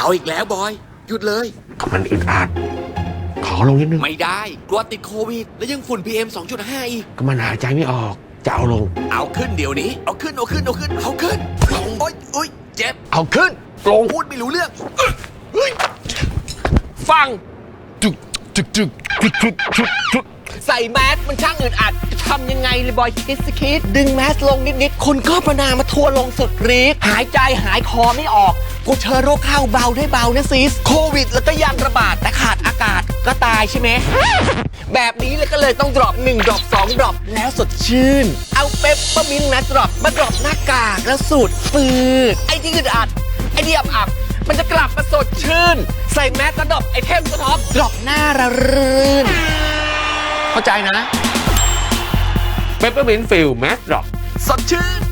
เอาอีกแล้วบอย หยุดเลยก็มันอึดอัด ขอลงนิดนึง ไม่ได้กลัวติดโควิด แล้วยังฝุ่น PM 2.5 อีก ก็มันหายใจไม่ออก จะเอาลง เอาขึ้นเดี๋ยวนี้ เอาขึ้น เอาขึ้น เอาขึ้น เอาขึ้นลงโอ๊ยโอ๊ยเจ็บ เอาขึ้น ลง พูดไม่รู้เรื่องอึ๊ะเฮ้ยฟัง จุกจุกจุกจุกจุกจุกจุกใส่แมสมันช่างอึดอัดทำยังไงเลยบอยคิดสคิดดึงแมสลงนิดๆคนก็ประนามมาทัวร์ลงสุดฤทธิ์หายใจหายคอไม่ออก กูเชื้อโรคเข้าเบาได้เบานะซิส โควิดแล้วก็ยังระบาดแต่ขาดอากาศก็ตายใช่ไหม แบบนี้เลยก็เลยต้องดรอป1ดรอป2ดรอปแล้วสดชื่น เอาเปปเปอร์มินต์แมสดรอปมาดรอปหน้ากากแล้วสูดฟืดไอ้ที่อึดอัด ไอ้ที่อับอับมันจะกลับมาสดชื่น ใส่แมสแล้วดรอปไอเทมสท็อปดรอปหน้าระรื่น เข้าใจนะเปปเปอร์มินต์ฟิลแมสดรอปสดชื่น